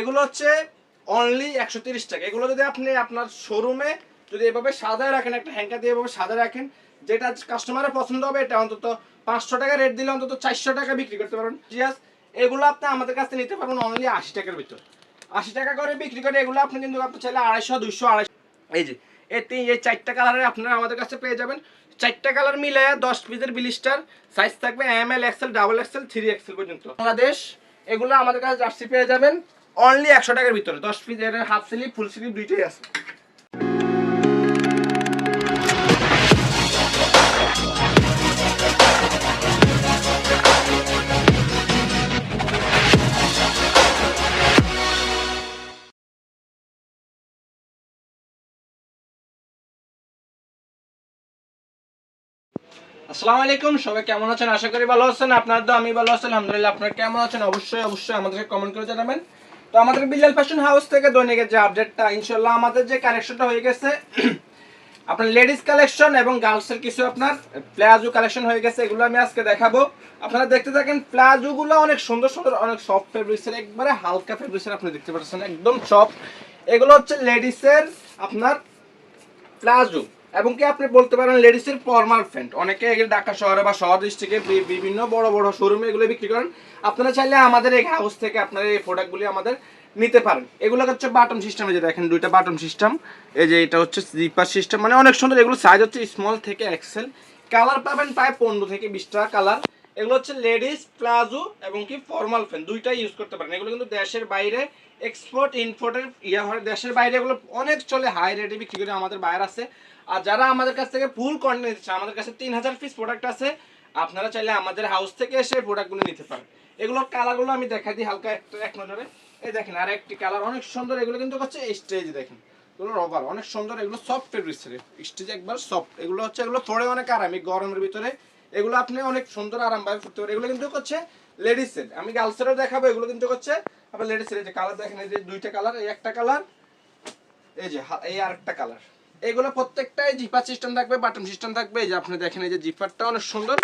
এগুলো হচ্ছে অনলি একশো তিরিশ টাকা। এগুলো যদি আপনি আপনার শোরুমে যদি এভাবে সাজায় রাখেন, একটা হ্যাঙ্কার দিয়ে এভাবে সাজায় রাখেন, যেটা কাস্টমারের পছন্দ হবে, এটা অন্তত পাঁচশো টাকা রেট দিলে অন্তত চারশো টাকা বিক্রি করতে পারবেন। জিয়াস এগুলো আপনি আমাদের কাছে নিতে পারবেন অনলি আশি টাকার ভিতর। আশি টাকা করে বিক্রি করে এগুলো আপনি কিন্তু আপনি চাইলে আড়াইশো, দুইশো, আড়াইশো এই যে, এই তিন, এই চারটা কালারের আপনারা আমাদের কাছে পেয়ে যাবেন। চারটা কালার মিলে দশ পিসের বিলিস্টার সাইজ থাকবে M L XL double XL three XL পর্যন্ত। বাংলাদেশ, এগুলো আমাদের কাছে জার্সি পেয়ে যাবেন। অনলি একশো টাকার ভিতরে। দশ পিস এর হাফ স্লিপ ফুল স্লিপ দুইটাই আছে। আসসালামু আলাইকুম, সবাই কেমন আছেন? আশা করি ভালো আছেন। আপনার তো আমি ভালো আছি, আলহামদুলিল্লাহ, আপনারা কেমন আছেন? অবশ্যই অবশ্যই আমাদেরকে কমেন্ট করে জানাবেন। তো আমাদের বিজাল ফ্যাশন হাউস থেকে দৈনিকের যে আপডেটটা ইনশাল্লাহ আমাদের যে কালেকশনটা হয়ে গেছে, আপনার লেডিস কালেকশন এবং গার্লসের কিছু আপনার প্লাজো কালেকশন হয়ে গেছে, এগুলো আমি আজকে দেখাবো। আপনারা দেখতে থাকেন, প্লাজোগুলো অনেক সুন্দর সুন্দর, অনেক সফট ফেব্রিক্সের একবারে হালকা ফেব্রিক্সের আপনি দেখতে পাচ্ছেন, একদম সফট এগুলো হচ্ছে লেডিসের আপনার প্লাজো। এবং কি আপনি বলতে পারেন লেডিসের ফর্মাল প্যান্ট অনেকে ঢাকা শহরে বা শহর ডিস্ট্রিক্টে বিভিন্ন বড় বড় শোরুমে এগুলো বিক্রি করেন। আপনারা চাইলে আমাদের এই হাউস থেকে আপনারা এই প্রোডাক্টগুলি আমাদের নিতে পারেন। এগুলো হচ্ছে বাটন সিস্টেম যে দেখেন, দুইটা বাটন সিস্টেম এই যে এটা হচ্ছে জিপার সিস্টেম মানে অনেক সুন্দর, এগুলো সাইজ হচ্ছে স্মল থেকে এক্সেল কালার পাবেন প্রায় পনেরো থেকে বিশটা কালার এগুলো হচ্ছে লেডিস, প্লাজো এবং কি ফর্মাল ফ্যান, দুইটাই ইউজ করতে পারেন। এগুলো কিন্তু দেশের বাইরে এক্সপোর্ট ইনপোর্টের ইয়া হয়। দেশের বাইরে এগুলো অনেক চলে হাই রেটে বিক্রি করে আমাদের বাইরে আছে। আর যারা আমাদের কাছ থেকে ফুল কন্টেন্ট নিচ্ছে আমাদের কাছে তিন হাজার পিস প্রোডাক্ট আছে, আপনারা চাইলে আমাদের হাউস থেকে এসে প্রোডাক্টগুলো নিতে পারেন। এগুলোর কালারগুলো আমি দেখাই দিই হালকা একটা, এক নজরে। এই দেখেন আর একটি কালার অনেক সুন্দর, এগুলো কিন্তু হচ্ছে স্টেজ দেখেন। এগুলো রবার অনেক সুন্দর, এগুলো সফট ফেব্রিক্সের স্টেজ একবার সফট এগুলো হচ্ছে, এগুলো পরে অনেক আরাম, গরমের ভিতরে। এগুলো আপনি অনেক সুন্দর আরামভাবে পড়তে পারেন। এগুলো কিন্তু হচ্ছে লেডিসের আমি গার্লসেরও দেখাবো, এগুলো কিন্তু হচ্ছে আবার লেডিসের যে কালার দেখেন, এই যে দুইটা কালার এই একটা কালার এই যে এই আরেকটা কালার এগুলো প্রত্যেকটাই জিপার সিস্টেম থাকবে বাটন সিস্টেম থাকবে। এই যে আপনি দেখেন, এই যে জিপারটা অনেক সুন্দর।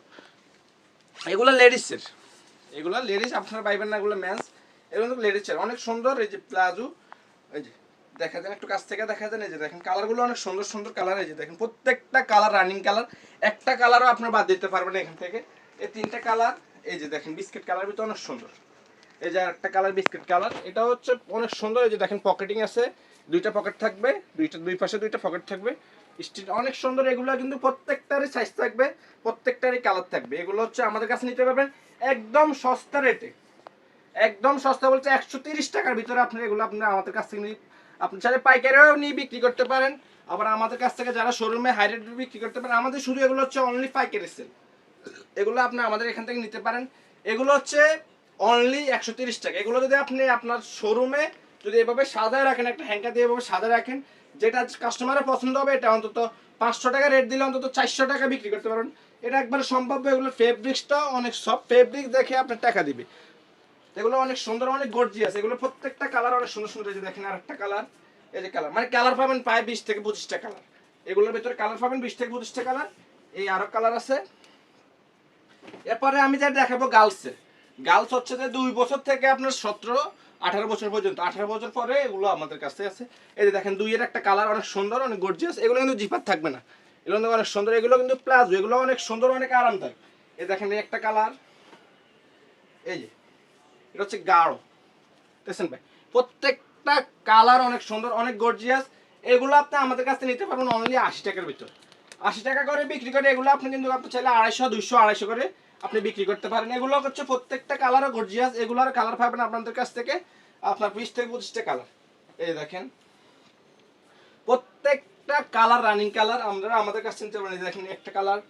এগুলো লেডিসের এগুলো লেডিস আপনারা পাইবেন না, এগুলো ম্যান্স এগুলো কিন্তু লেডিসের অনেক সুন্দর, এই যে প্লাজো, এই যে দেখা যান একটু কাছ থেকে দেখা যান এই যে দেখেন কালারগুলো অনেক সুন্দর সুন্দর কালার এই যে দেখেন প্রত্যেকটা কালার রানিং কালার একটা কালারও আপনার বাদ দিতে পারবেন এখান থেকে। এই তিনটা কালার এই যে দেখেন বিস্কিট কালার ভিতরে অনেক সুন্দর। এই যে একটা কালার বিস্কিট কালার এটা হচ্ছে অনেক সুন্দর, এই যে দেখেন পকেটিং আছে, দুইটা পকেট থাকবে, দুইটা, দুই পাশে দুইটা পকেট থাকবে। স্টিল অনেক সুন্দর, এগুলো কিন্তু প্রত্যেকটারই সাইজ থাকবে, প্রত্যেকটারই কালার থাকবে। এগুলো হচ্ছে আমাদের কাছে নিতে পারবেন একদম সস্তা রেটে একদম সস্তা বলছে একশো টাকার ভিতরে আপনি এগুলো আপনি আমাদের কাছ থেকে আপনি চাইলে পাইকারিও নিয়ে বিক্রি করতে পারেন। আবার আমাদের কাছ থেকে যারা শোরুমে হাই রেটে বিক্রি করতে পারেন, আমাদের শুধু এগুলো হচ্ছে অনলি পাইকারি সেল এগুলো আপনি আমাদের এখান থেকে নিতে পারেন। এগুলো হচ্ছে অনলি একশো তিরিশ টাকা। এগুলো যদি আপনি আপনার শোরুমে যদি এভাবে সাজায় রাখেন, একটা হ্যাঙ্কার দিয়ে এভাবে সাজায় রাখেন, যেটা কাস্টমারের পছন্দ হবে, এটা অন্তত পাঁচশো টাকা রেট দিলে অন্তত চারশো টাকা বিক্রি করতে পারেন এটা একবার সম্ভব এগুলো ফেব্রিক্সটা অনেক সব ফেব্রিক দেখে আপনার টাকা দিবে। এগুলো অনেক সুন্দর, অনেক গর্জিয়াস এগুলো প্রত্যেকটা কালার অনেক সুন্দর সুন্দর দেখেন আর একটা কালার এই যে কালার মানে কালার পাবেন প্রায় বিশ থেকে পঁচিশটা কালার এগুলোর ভিতরে কালার পাবেন বিশ থেকে পঁচিশটা কালার এই আরও কালার আছে। এরপরে আমি যা দেখাবো গার্লসের গার্লস হচ্ছে যে দুই বছর থেকে আপনার সতেরো, আঠারো বছর পর্যন্ত। আঠারো বছর পরে এগুলো আমাদের কাছে আছে। এই যে দেখেন, দুইয়ের একটা কালার অনেক সুন্দর, অনেক গর্জিয়াস এগুলো কিন্তু জিপার থাকবে না। এগুলো কিন্তু অনেক সুন্দর। এগুলো কিন্তু প্লাজো। এগুলো অনেক সুন্দর, অনেক আরামদায়ক। এই দেখেন, এই একটা কালার এই যে এটা হচ্ছে গাঢ়। দেখছেন ভাই? প্রত্যেকটা কালার অনেক সুন্দর, অনেক গর্জিয়াস এগুলো আপনি আমাদের কাছ নিতে পারবেন অনলি আশি টাকার ভিতর। আশি টাকা করে বিক্রি করে এগুলো আপনি কিন্তু আপনি চাইলে আড়াইশো, দুইশো, আড়াইশো করে আপনি বিক্রি করতে পারেন। এগুলো হচ্ছে প্রত্যেকটা কালারও গর্জিয়াস এগুলোর কালার পাবেন আপনাদের কাছ থেকে আপনার বিশ থেকে পঁচিশটা কালার এই দেখেন। প্রত্যেকটা কালার রানিং কালার আমরা আমাদের কাছে নিতে পারেন। দেখেন একটা কালার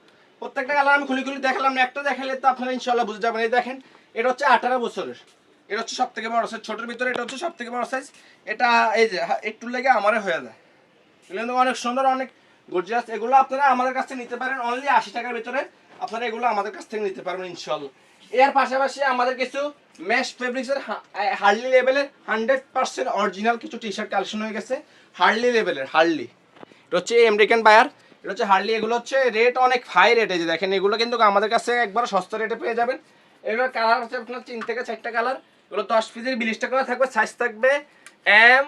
প্রত্যেকটা কালার আমি খুলে খুলে দেখালাম না, একটা দেখালে তো আপনারা ইনশাল্লাহ বুঝতে যাবেন। এই দেখেন এটা হচ্ছে আঠারো বছরের। এটা হচ্ছে সব থেকে বড় সাইজ ছোটোর ভিতরে এটা হচ্ছে সব থেকে বড় সাইজ এটা এই যে একটু লেগে আমারে হয়ে যায়। কিন্তু অনেক সুন্দর, অনেক গর্জিয়াস এগুলো আপনারা আমাদের কাছ থেকে নিতে পারেন অনলি আশি টাকার ভিতরে। আপনারা এগুলো আমাদের কাছ থেকে নিতে পারবেন ইনশাল্লাহ এর পাশাপাশি আমাদের কিছু ম্যাশ ফেব্রিক্সের হার্লি লেভেলের হান্ড্রেড পার্সেন্ট অরিজিনাল কিছু টি শার্ট কালেকশন হয়ে গেছে। হার্লি লেভেলের হার্লি। এটা হচ্ছে আমেরিকান বায়ার এটা হচ্ছে হার্লি। এগুলো হচ্ছে রেট অনেক হাই রেটে যে দেখেন, এগুলো কিন্তু আমাদের কাছে একবার সস্তা রেটে পেয়ে যাবেন। এগুলোর কালার হচ্ছে আপনার তিন থেকে চারটা কালার এগুলো দশ পিসের বিলিশটা করা থাকবে। সাইজ থাকবে M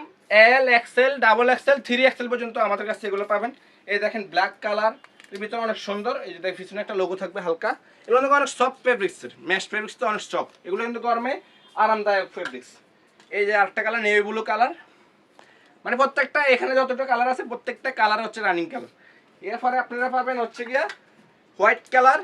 L XL double XL three XL পর্যন্ত আমাদের কাছে এগুলো পাবেন। এই দেখেন ব্ল্যাক কালারের ভিতরে অনেক সুন্দর। এই যে দেখেন, পিছনে একটা লোগো থাকবে হালকা। এগুলো কিন্তু অনেক সফট ফেব্রিক্সের ম্যাশ ফেব্রিক্স তো অনেক সফট এগুলো কিন্তু গরমে আরামদায়ক ফেব্রিক্স এই যে আরেকটা কালার নেভি ব্লু কালার মানে প্রত্যেকটা, এখানে যতটা কালার আছে, প্রত্যেকটা কালার হচ্ছে রানিং কালার এরপরে আপনারা পাবেন হচ্ছে গিয়া হোয়াইট কালার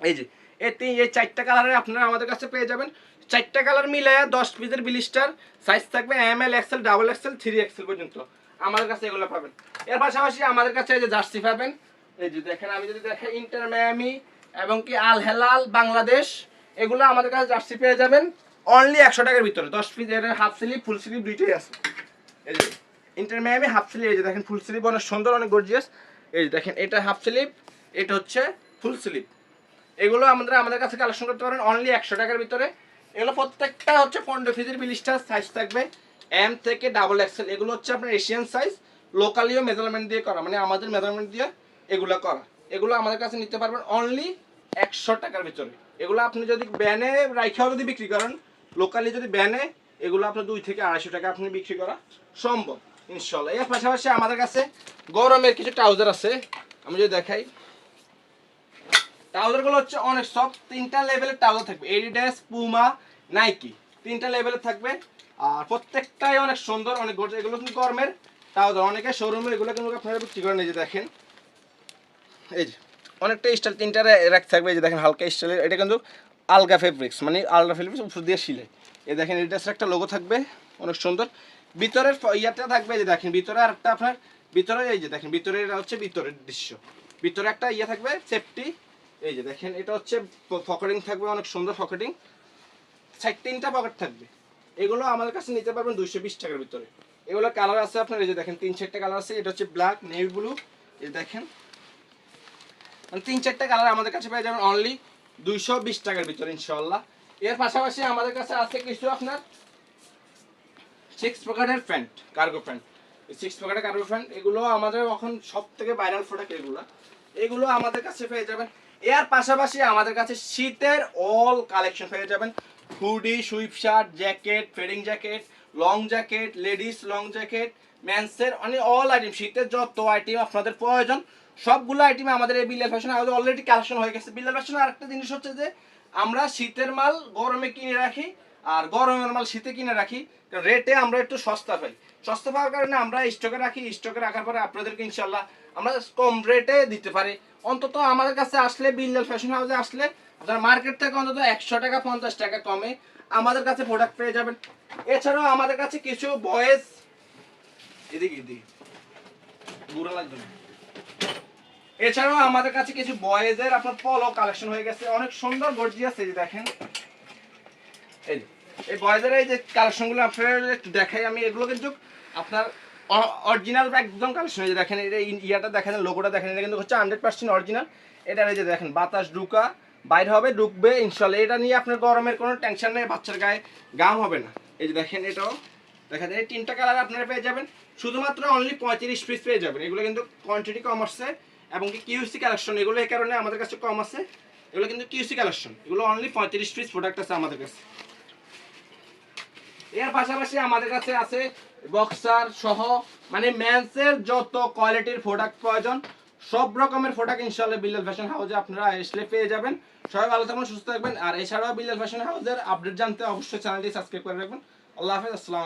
এই যে এই তিন এই চারটা কালারে আপনারা আমাদের কাছে পেয়ে যাবেন। চারটা কালার মিলে দশ পিসের বিলিস্টার সাইজ থাকবে M L XL double XL three XL পর্যন্ত। আমাদের কাছে এগুলো পাবেন। এর পাশাপাশি আমাদের কাছে এই যে জার্সি পাবেন। এই যে দেখেন, আমি যদি দেখেন ইন্টার মায়ামি এবং কি আল হেলাল বাংলাদেশ এগুলো আমাদের কাছে জার্সি পেয়ে যাবেন। অনলি একশো টাকার ভিতরে। দশ পিস এর হাফ স্লিভ ফুল স্লিভ দুইটাই আছে। এই যে ইন্টার মায়ামি হাফ স্লিভ এই যে দেখেন ফুল স্লিভ অনেক সুন্দর, অনেক গর্জিয়াস এই যে দেখেন, এটা হাফ স্লিভ এটা হচ্ছে ফুল স্লিভ এগুলো আমাদের আমাদের কাছে কালেকশন করতে পারেন অনলি একশো টাকার ভিতরে। এগুলো প্রত্যেকটা হচ্ছে পনেরো কেজির বিলিশটা সাইজ থাকবে। এম থেকে ডাবল এক্সেল এগুলো হচ্ছে আপনার এশিয়ান সাইজ লোকালিও মেজারমেন্ট দিয়ে করা মানে আমাদের মেজারমেন্ট দিয়ে এগুলো করা। এগুলো আমাদের কাছে নিতে পারবেন অনলি একশো টাকার ভিতরে। এগুলো আপনি যদি ব্যানে রাইখাও যদি বিক্রি করেন লোকালি যদি ব্যানে এগুলো আপনার দুই থেকে আড়াইশো টাকা আপনি বিক্রি করা সম্ভব, ইনশাল্লাহ। এর পাশাপাশি আমাদের কাছে গরমের কিছু ট্রাউজার আছে, আমি যদি দেখাই। ট্রাউজারগুলো হচ্ছে অনেক সফট তিনটা লেভেলের ট্রাউজার থাকবে। এডিডাস পুমা নাইকি তিনটা লেভেলের থাকবে। আর প্রত্যেকটাই অনেক সুন্দর, অনেক গর্জ এগুলো কিন্তু গরমের। ট্রাউজার অনেকে শোরুমে এগুলো কিন্তু আপনারা বিক্রি করেন। এই যে দেখেন। এই যে, অনেকটা স্টাইল তিনটা র্যাক থাকবে। এই যে দেখেন, হালকা স্টাইলের এটা কিন্তু আলগা ফেব্রিক্স মানে আলগা ফেব্রিক্স উপর দিয়ে শিলে। এই দেখেন এডিডাসের একটা লোগো থাকবে। অনেক সুন্দর। ভিতরের ইয়াটা থাকবে। যে দেখেন, ভিতরে আর একটা আপনার, ভিতরে এই যে দেখেন ভিতরে এটা হচ্ছে ভিতরের দৃশ্য। ভিতরে একটা ইয়ে থাকবে সেফটি এই যে দেখেন, এটা হচ্ছে পকেটিং থাকবে, অনেক সুন্দর পকেটিং। সাইড তিনটা পকেট থাকবে। এগুলো আমাদের কাছে নিতে পারবেন দুইশো বিশ টাকার ভিতরে। এগুলো কালার আছে আপনার, এই যে দেখেন, তিন চারটা কালার আছে। এটা হচ্ছে ব্ল্যাক, নেভি ব্লু, এই দেখেন। মানে তিন চারটা কালার আমাদের কাছে পেয়ে যাবেন অনলি দুইশো বিশ টাকার ভিতরে ইনশাল্লাহ এর পাশাপাশি আমাদের কাছে আছে কিছু আপনার সিক্স পকেটের প্যান্ট কার্গো প্যান্ট সিক্স পকেটের কার্গো প্যান্ট এগুলো আমাদের এখন সব থেকে ভাইরাল প্রোডাক্ট এগুলো। এগুলো আমাদের কাছে পেয়ে যাবেন এর পাশাপাশি আমাদের কাছে শীতের অল কালেকশন পেয়ে যাবেন। Hoodie sweatshirt, jacket, fading jacket, long jacket, ladies long jacket ম্যান্সের অনেক অল আইটেম শীতের যত আইটেম আপনাদের প্রয়োজন, সবগুলো আইটেম আমাদের এই বিল্লাল ফ্যাশন হাউসে অলরেডি কালেকশন হয়ে গেছে। বিল্লাল ফ্যাশন আরেকটা জিনিস হচ্ছে যে, আমরা শীতের মাল গরমে কিনে রাখি আর গরমের মাল শীতে কিনে রাখি। রেটে আমরা একটু সস্তা পাই। সস্তা পাওয়ার কারণে আমরা স্টকে রাখি। স্টকে রাখার পরে আপনাদেরকে ইনশাল্লাহ আমরা কম রেটে দিতে পারি। অন্তত আমাদের কাছে আসলে বিল্লাল ফ্যাশন হাউসে আসলে আপনার মার্কেট থেকে অন্তত একশো টাকা, পঞ্চাশ টাকা কমে আমাদের কাছে প্রোডাক্ট পেয়ে যাবেন। এছাড়াও আমাদের কাছে কিছু বয়েজ এদিকে এদিকে। বুড়া লাগবে এছাড়াও আমাদের কাছে কিছু বয়েজের আপনার পলো কালেকশন হয়ে গেছে। অনেক সুন্দর গর্জিয়াস দেখেন। এই এই বয়েজের এই যে কালেকশনগুলো আপনার একটু দেখাই আমি। এগুলো কিন্তু আপনার অরিজিনাল একদম কালেকশন যে দেখেন এটা ইয়াটা দেখেন লোগোটা দেখেন, এটা কিন্তু হচ্ছে হান্ড্রেড পার্সেন্ট অরিজিনাল এটা এই যে দেখেন, বাতাস ঢুকা, বাইর হবে, ঢুকবে ইনশাল্লাহ এটা নিয়ে আপনার গরমের কোনো টেনশন নেই, বাচ্চার গায়ে গাম হবে না। এই যে দেখেন, এটাও দেখা যায়, এই তিনটা কালার আপনারা পেয়ে যাবেন। শুধুমাত্র অনলি পঁয়ত্রিশ পিস পেয়ে যাবেন। এগুলো কিন্তু কোয়ান্টিটি কম আসছে, এবং কি কিউসি কালেকশন এগুলো এই কারণে আমাদের কাছে কম আছে। এগুলো কিন্তু কিউসি কালেকশন এগুলো অনলি পঁয়ত্রিশ পিস প্রোডাক্ট আছে আমাদের কাছে। এর পাশাপাশি আমাদের কাছে আছে বক্সার সহ মানে ম্যান্সের যত কোয়ালিটির প্রোডাক্ট প্রয়োজন, সব রকমের প্রোডাক্ট ইনশাআল্লাহ বিল্লাল ফ্যাশন হাউসে আপনারা আসলে পেয়ে যাবেন। সবাই ভালো থাকবেন, সুস্থ থাকবেন। আর এছাড়াও বিল্লাল ফ্যাশন হাউসের আপডেট জানতে অবশ্যই চ্যানেলটি সাবস্ক্রাইব করে রাখবেন। আল্লাহ হাফেজ, আসসালাম